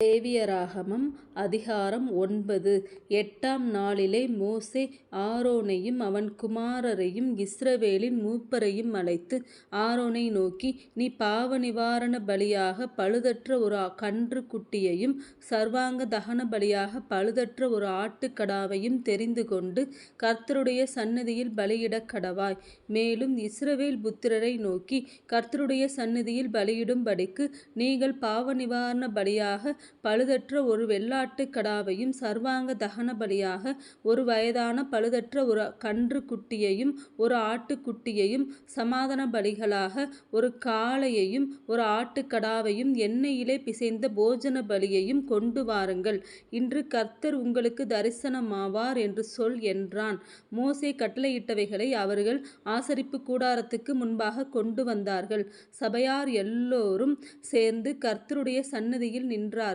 லேவியராகமம் அதிகாரம் ஒன்பது எட்டாம் நாளிலே மோசே ஆரோனையும் அவன் குமாரரையும் இஸ்ரவேலின் மூப்பரையும் அழைத்து ஆரோனை நோக்கி நீ பாவ நிவாரண பலியாக பழுதற்ற ஒரு கன்று குட்டியையும் சர்வாங்க தகன பலியாக பழுதற்ற ஒரு ஆட்டுக்கடாவையும் தெரிந்து கொண்டு கர்த்தருடைய சந்நிதியில் பலியிடக் கடவாய். மேலும் இஸ்ரவேல் புத்திரரை நோக்கி கர்த்தருடைய சந்நிதியில் பலியிடும்படிக்கு நீங்கள் பாவ நிவாரண பலியாக பழுதற்ற ஒரு வெள்ளாட்டுக் கடாவையும் சர்வாங்க தகன பலியாக ஒரு வயதான பழுதற்ற ஒரு கன்று குட்டியையும் ஒரு ஆட்டுக்குட்டியையும் சமாதான பலிகளாக ஒரு காளையையும் ஒரு ஆட்டுக்கடாவையும் எண்ணெயிலே பிசைந்த போஜன பலியையும் கொண்டு வாருங்கள் இன்று கர்த்தர் உங்களுக்கு தரிசனமாவார் என்று சொல் என்றான். மோசே கட்டளையிட்டவைகளை அவர்கள் ஆசரிப்பு கூடாரத்துக்கு முன்பாக கொண்டு வந்தார்கள். சபையார் எல்லோரும் சேர்ந்து கர்த்தருடைய சந்நிதியில்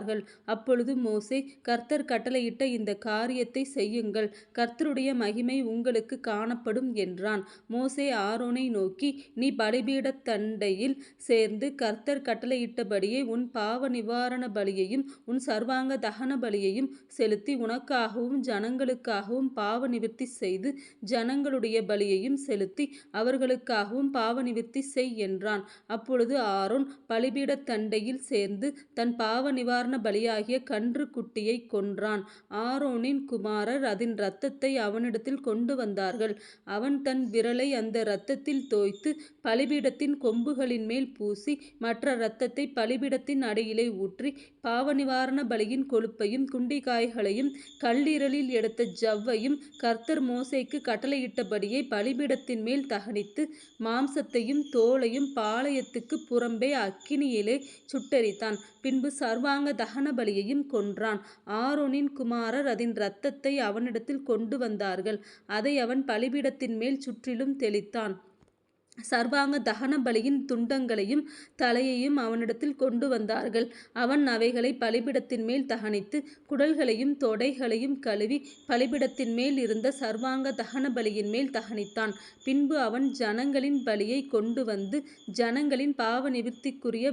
நின்றார்கள். அப்பொழுது மோசே கர்த்தர் கட்டளையிட்ட இந்த காரியத்தை செய்யுங்கள் கர்த்தருடைய மகிமை உங்களுக்கு காணப்படும் என்றான். மோசே ஆரோனை நோக்கி நீ பலிபீடத்தண்டையில் சேர்ந்து கர்த்தர் கட்டளையிட்டபடியே உன் பாவநிவாரண பலியையும் உன் சர்வாங்க தகன பலியையும் செலுத்தி உனக்காகவும் ஜனங்களுக்காகவும் பாவ நிவர்த்தி செய்து ஜனங்களுடைய பலியையும் செலுத்தி அவர்களுக்காகவும் பாவ நிவர்த்தி செய் என்றான். அப்பொழுது ஆரோன் பலிபீடத் தண்டையில் சேர்ந்து தன் பாவ நிவாரண பாவநிவாரண பலியாகிய கன்று குட்டியை கொன்றான். ஆரோனின் குமாரர் அதன் இரத்தத்தை அவனிடத்தில் கொண்டு வந்தார்கள். அவன் தன் விரலை அந்த இரத்தத்தில் தோய்த்து பலிபீடத்தின் கொம்புகளின்மேல் பூசி மற்ற இரத்தத்தை பலிபீடத்தின் அடியிலே ஊற்றி பாவநிவாரண பலியின் கொழுப்பையும் குண்டிகாய்களையும் கல்லீரலில் எடுத்த ஜவ்வையும் கர்த்தர் மோசைக்கு கட்டளையிட்டபடியே பலிபீடத்தின் மேல் தகனித்து மாம்சத்தையும் தோலையும் பாளையத்துக்கு புறம்பே அக்கினியிலே சுட்டெரித்தான். பின்பு சர்வாங்க தகன பலியையும் கொன்றான். ஆரோனின் குமாரர் அதன் இரத்தத்தை அவனிடத்தில் கொண்டு வந்தார்கள். அதை அவன் பலிபீடத்தின் மேல் சுற்றிலும் தெளித்தான். சர்வாங்க தகன பலியின் துண்டங்களையும் தலையையும் அவனிடத்தில் கொண்டு வந்தார்கள். அவன் அவைகளை பலிபிடத்தின் மேல் தகனித்து குடல்களையும் தொடைகளையும் கழுவி பலிபிடத்தின் மேல் இருந்த சர்வாங்க தகன பலியின் மேல் தகனித்தான். பின்பு அவன் ஜனங்களின் பலியைக் கொண்டுவந்து ஜனங்களின் பாவ நிவர்த்திக்குரிய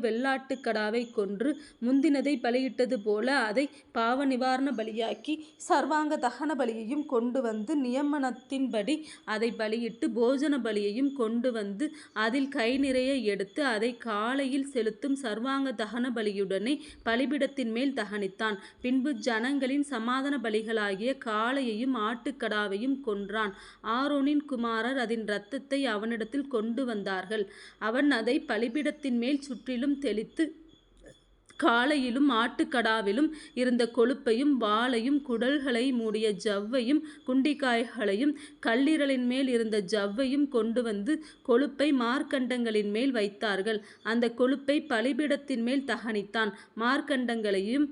கடாவைக் கொன்று முந்தினதை பலியிட்டது போல அதை பாவ நிவாரண பலியாக்கி சர்வாங்க தகன பலியையும் கொண்டு வந்து நியமனத்தின்படி அதை பலியிட்டு போஜன பலியையும் கொண்டு வந்து வந்து அதில் கைநிறைய எடுத்து அதை காலையில் செலுத்தும் சர்வாங்க தகன பலியுடனே பலிபீடத்தின்மேல் தகனித்தான். பின்பு ஜனங்களின் சமாதான பலிகளாகிய காளையையும் ஆட்டுக்கடாவையும் கொன்றான். ஆரோனின் குமாரர் அதன் இரத்தத்தை அவனிடத்தில் கொண்டு வந்தார்கள். அவன் அதை பலிபிடத்தின் மேல் சுற்றிலும் தெளித்து காலையிலும் ஆட்டுக்கடாவிலும் இருந்த கொழுப்பையும் வாளையும் குடல்களை மூடிய ஜவ்வையும் குண்டிக்காய்களையும் கல்லீரலின் மேல் இருந்த ஜவ்வையும் கொண்டு வந்து கொழுப்பை மார்க்கண்டங்களின்மேல் வைத்தார்கள். அந்த கொழுப்பை பலிபிடத்தின் மேல் தகனித்தான். மார்க்கண்டங்களையும்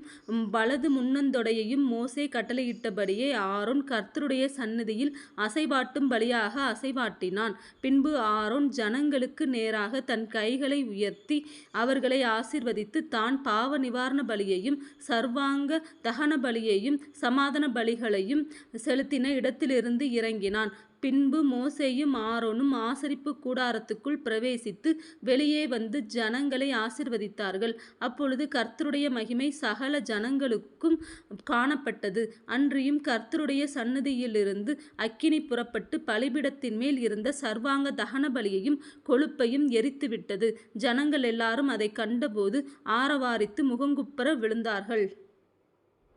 வலது முன்னந்தொடையையும் மோசே கட்டளையிட்டபடியே ஆரோன் கர்த்தருடைய சந்நிதியில் அசைவாட்டும் பலியாக அசைவாட்டினான். பின்பு ஆரோன் ஜனங்களுக்கு நேராக தன் கைகளை உயர்த்தி அவர்களை ஆசீர்வதித்து தான் பாவநிவாரண பலியையும் சர்வாங்க தகன பலியையும் சமாதான பலிகளையும் செலுத்தின இடத்திலிருந்து இறங்கினான். பின்பு மோசேயும் ஆரோனும் ஆசரிப்பு கூடாரத்துக்குள் பிரவேசித்து வெளியே வந்து ஜனங்களை ஆசிர்வதித்தார்கள் அப்பொழுது கர்த்தருடைய மகிமை சகல ஜனங்களுக்கும் காணப்பட்டது. அன்றியும் கர்த்தருடைய சன்னதியிலிருந்து அக்கினி புறப்பட்டு பலிபீடத்தின்மேல் இருந்த சர்வாங்க தகன பலியையும் கொழுப்பையும் எரித்துவிட்டது. ஜனங்கள் எல்லாரும் அதைக் கண்டபோது ஆரவாரித்து முகங்குப்புற விழுந்தார்கள்.